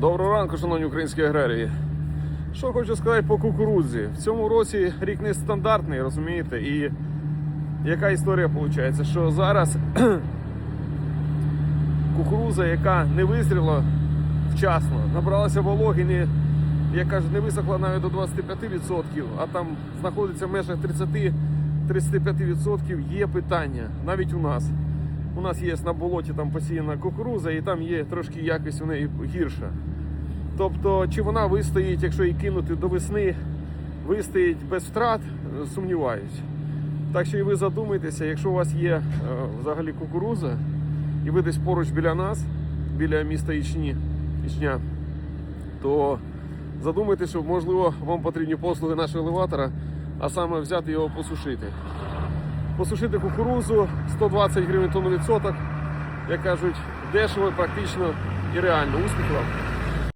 Доброго ранку, шановні українські аграрії. Що хочу сказати по кукурудзі. В цьому році рік не стандартний, розумієте? І яка історія виходить? Що зараз кукурудза, яка не визріла вчасно, набралася вологи, не, як кажуть, не висохла навіть до 25%, а там знаходиться в межах 30-35%, є питання навіть у нас. У нас є на болоті там посіяна кукуруза, і там є трошки якість у неї гірша. Тобто, чи вона вистоїть, якщо її кинути до весни, вистоїть без втрат, сумніваюсь. Так що і ви задумайтеся, якщо у вас є е, взагалі кукуруза, і ви десь поруч біля нас, біля міста Ічні, Ічня, то задумайтеся, що можливо вам потрібні послуги нашого елеватора, а саме взяти його посушити. Посушити кукурузу 120 гривень тонну відсоток, як кажуть, дешево, практично і реально. Успіхів вам!